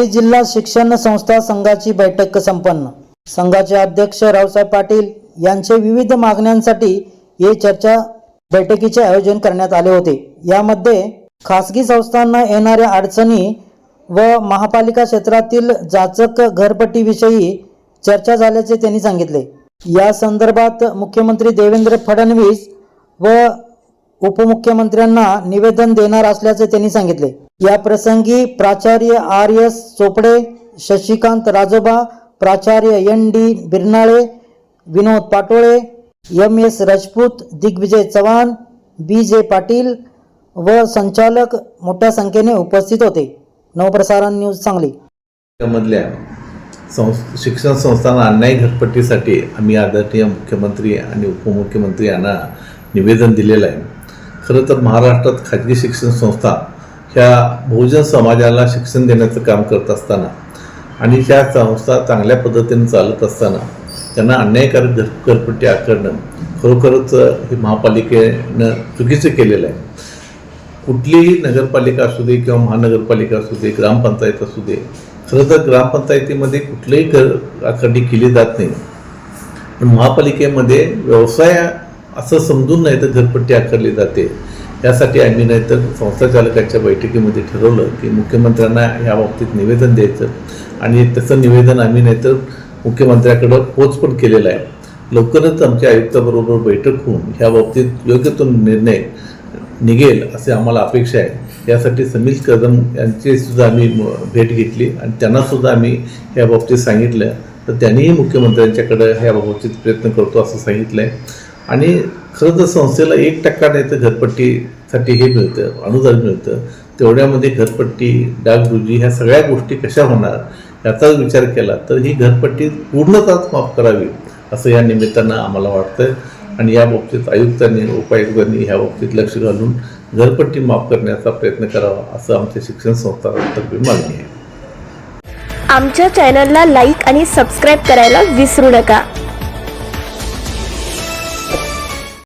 सांगली जिल्हा शिक्षण संस्था संघाची बैठक संपन्न. संघाचे अध्यक्ष रावसाहेब पाटील यांचे विविध मागण्यांसाठी हे चर्चा बैठकीचे आयोजन करण्यात आले होते. यामध्ये खासगी संस्थांना येणाऱ्या अडचणी व महापालिका क्षेत्रातील जाचक घरपट्टीविषयी चर्चा झाल्याचे त्यांनी सांगितले. या संदर्भात मुख्यमंत्री देवेंद्र फडणवीस व उपमुख्यमंत्र्यांना निवेदन देणार असल्याचे त्यांनी सांगितले. या प्रसंगी प्राचार्य आर एस चोपडे शशिकांत राजोबा प्राचार्य N D Birnale Vinod Patole M S Rajput Digvijay Chavan B J Patil व संचालक मोठ्या संख्येने उपस्थित होते. नवप्रसारण न्यूज सांगली. मधल्या संस शिक्षण संस्थांना अन्याय घटपट्टीसाठी आम्ही आदरणीय मुख्यमंत्री आणि उपमुख्यमंत्री यांना निवेदन दिलेलं आहे. खरं तर महाराष्ट्रात खाजगी शिक्षण संस्था ह्या बहुजन समाजाला शिक्षण देण्याचं काम करत असताना आणि ह्या संस्था चांगल्या पद्धतीने चालत असताना त्यांना अन्यायकारक घर घरपट्टी आकारणं खरोखरच हे महापालिकेनं चुकीचं केलेलं आहे. कुठलीही नगरपालिका असू दे किंवा महानगरपालिका असू दे ग्रामपंचायत असू दे खरं तर ग्रामपंचायतीमध्ये कुठलीही घर आखणी केली जात नाही. पण महापालिकेमध्ये व्यवसाय असं समजून नाही तर घरपट्टी आकारली जाते. यासाठी आम्ही नाही तर संस्था चालकांच्या बैठकीमध्ये ठरवलं की मुख्यमंत्र्यांना या बाबतीत निवेदन द्यायचं. आणि तसं निवेदन आम्ही नाहीतर मुख्यमंत्र्याकडं पोच पण केलेलं आहे. लवकरच आमच्या आयुक्ताबरोबर बैठक होऊन ह्या बाबतीत योग्य तो निर्णय निघेल असे आम्हाला अपेक्षा आहे. यासाठी समीर कदम यांची सुद्धा आम्ही भेट घेतली आणि त्यांना सुद्धा आम्ही या बाबतीत सांगितलं. तर त्यांनीही मुख्यमंत्र्यांच्याकडे ह्या बाबतीत प्रयत्न करतो असं सांगितलं आहे आणि खरं तर संस्थेला एक टक्का नाही तर घरपट्टीसाठी हे मिळतं अनुदान मिळतं. तेवढ्यामध्ये घरपट्टी डागडुजी ह्या सगळ्या गोष्टी कशा होणार याचा विचार केला तर ही घरपट्टी पूर्णतःच माफ करावी असं या निमित्तानं आम्हाला वाटतं आणि या बाबतीत आयुक्तांनी उपायुक्तांनी ह्या बाबतीत लक्ष घालून घरपट्टी माफ करण्याचा प्रयत्न करावा असं आमच्या शिक्षण संस्थातर्फे मागणी आहे. आमच्या चॅनलला लाईक आणि सबस्क्राईब करायला विसरू नका.